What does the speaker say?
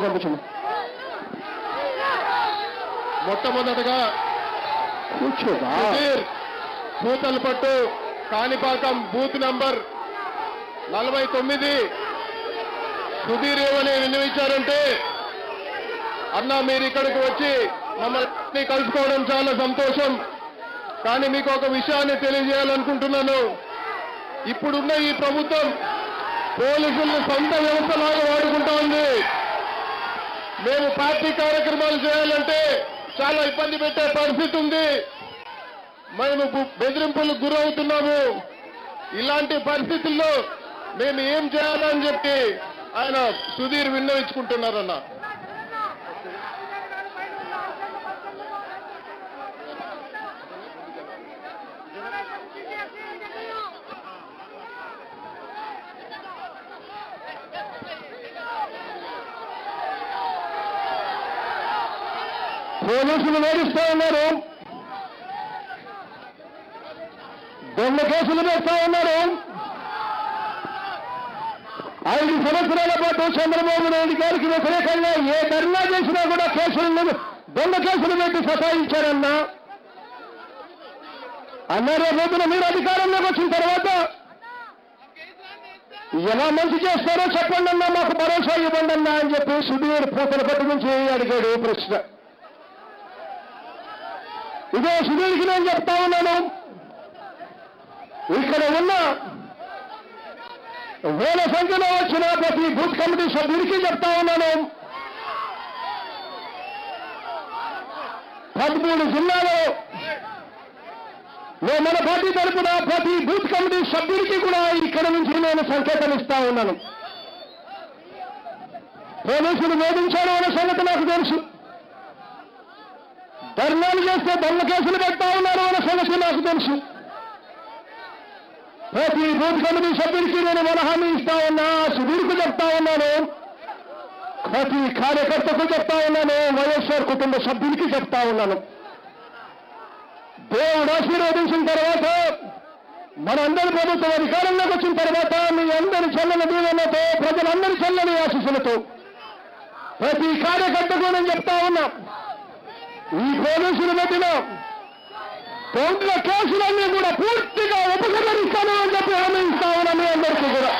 పంపించండి. మొట్టమొదటగా కూర్చోదా సుధీర్ పూతలపట్టు కాణిపాకం బూత్ నంబర్ నలభై తొమ్మిది. సుధీర్ ఏమని విన్నవించారంటే అన్న మీరు ఇక్కడికి వచ్చి మమ్మల్ని కలుసుకోవడం చాలా సంతోషం. కానీ మీకు ఒక విషయాన్ని తెలియజేయాలనుకుంటున్నాను. ఇప్పుడున్న ఈ ప్రభుత్వం పోలీసులను సొంత వ్యవస్థలాగా వాడుకుంటా ఉంది. మేము పార్టీ కార్యక్రమాలు చేయాలంటే చాలా ఇబ్బంది పెట్టే పరిస్థితి ఉంది మేము బెదిరింపులకు గురవుతున్నాము ఇలాంటి పరిస్థితుల్లో మేము ఏం చేయాలని చెప్పి ఆయన సుధీర్ విన్నవించుకుంటున్నారన్న పోలీసులు వేధిస్తూ ఉన్నారు. దొంగ కేసులు వేస్తా ఉన్నారు. ఐదు సంవత్సరాల పాటు చంద్రబాబు నాయుడు గారికి వ్యతిరేకంగా ఏ ధర్నా చేసినా కూడా కేసులు దొంగ కేసులు పెట్టి సతాయించారన్నా. అన్నారు రోజున మీరు అధికారంలోకి వచ్చిన తర్వాత ఎలా మంచి చేస్తారో చెప్పండి అన్నా మాకు భరోసా ఇవ్వండి అన్నా అని చెప్పి సుధీర్ పూతల పట్టు నుంచి అడిగాడు ప్రశ్న. ఇదే సుధీర్కి నేను చెప్తా ఉన్నాను. ఇక్కడ ఉన్న వేల సంఖ్యలో వచ్చిన ప్రతి బూత్ కమిటీ సభ్యుడికి చెప్తా ఉన్నాను. పదమూడు జిల్లాలో నేను మన పార్టీ తరపున ప్రతి బూత్ కమిటీ సభ్యుడికి కూడా ఇక్కడ నుంచి నేను సంకేతం ఇస్తా ఉన్నాను. పోలీసులు వేధించారు అనే సంగతి నాకు తెలుసు. ధర్నాలు చేస్తే దొంగ కేసులు పెడతా ఉన్నారు అనే సంగతి నాకు తెలుసు. ప్రతి బూత్ కమిటీ సభ్యుడికి నేను మన హామీ ఇస్తా ఉన్నా సుధీర్కు చెప్తా ఉన్నాను. ప్రతి కార్యకర్తకు చెప్తా ఉన్నాను వైఎస్ఆర్ కుటుంబ సభ్యునికి చెప్తా ఉన్నాను. దేవుడు ఆశీర్వదించిన తర్వాత మనందరి ప్రభుత్వం అధికారంలోకి వచ్చిన తర్వాత మీ అందరి చల్లని దీవెనతో ప్రజలందరి చల్లని ఆశీస్సులతో ప్రతి కార్యకర్తకు నేను చెప్తా ఉన్నా. ఈ పోలీసులు పెట్టిన దొంగ కేసులన్నీ కూడా పూర్తిగా ఉపసంహరిస్తాను అని చెప్పి హామీ ఇస్తా ఉన్నా మీ అందరికీ కూడా